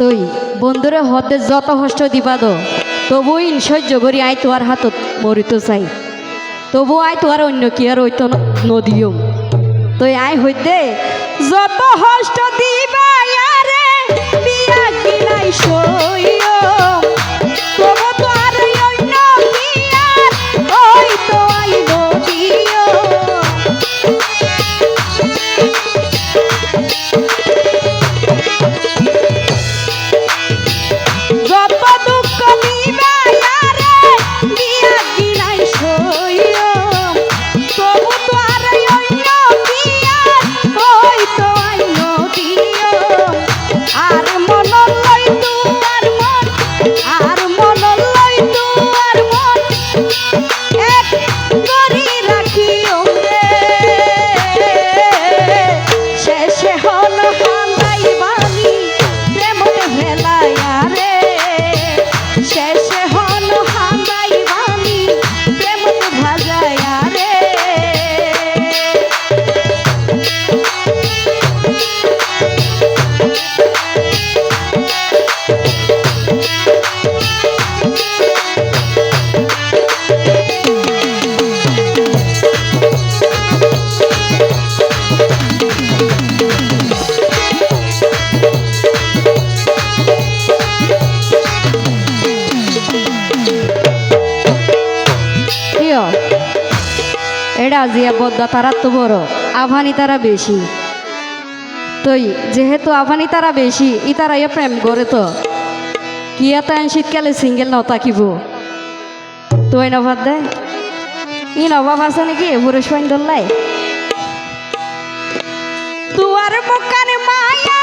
তুই বন্ধুরে হতে যত কষ্ট দিবাদ তবু ইন সহ্য করি আই তোয়ার হাতত মরিত চাই তবু আই তোয়ার অন্য কি আর ওই তো নদীও তুই আই হইতে যত হষ্ট দিবা আরে বিয়া সইও যত এটা জিয়া বদ্দা তারা তো বড়, আভানি তারা বেশি। তই, যেহেতু আভানি তারা বেশি, ই তারা ইয়ে প্রেম করে তো। কি এত শীতকালে সিঙ্গেল নাও তাকিব তুই নভাত দে। ই নভাব আছে নাকি? পুরুষ পাইন দল্লাই তুয়ার মুখানে মায়া